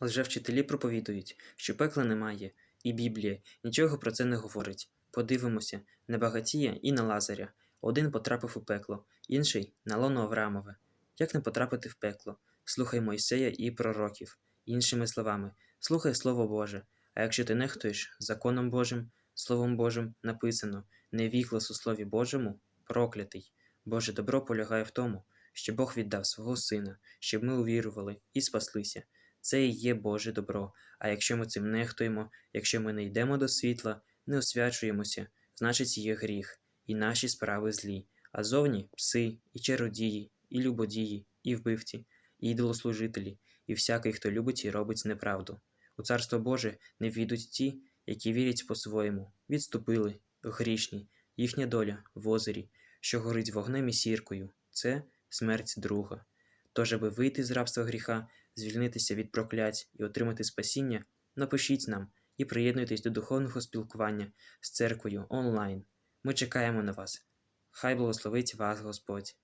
Лжевчителі проповідують, що пекла немає, і Біблія нічого про це не говорить. Подивимося на багатія і на Лазаря. Один потрапив у пекло, інший на лоно Авраамове. Як не потрапити в пекло? Слухай Мойсея і пророків. Іншими словами, слухай Слово Боже. А якщо ти нехтуєш законом Божим, Словом Божим написано не віглас у Слові Божому, проклятий. Боже добро полягає в тому, що Бог віддав свого Сина, щоб ми увірували і спаслися. Це і є Боже добро. А якщо ми цим нехтуємо, якщо ми не йдемо до світла, не освячуємося, значить є гріх, і наші справи злі. А зовні пси, і чародії, і любодії, і вбивці, і ідолослужителі, і всякий, хто любить і робить неправду. У Царство Боже не війдуть ті, які вірять по-своєму, відступили, грішні, їхня доля в озері, що горить вогнем і сіркою, це смерть друга. Тож, аби вийти з рабства гріха, звільнитися від проклять і отримати спасіння, напишіть нам і приєднуйтесь до духовного спілкування з церквою онлайн. Ми чекаємо на вас. Хай благословить вас Господь.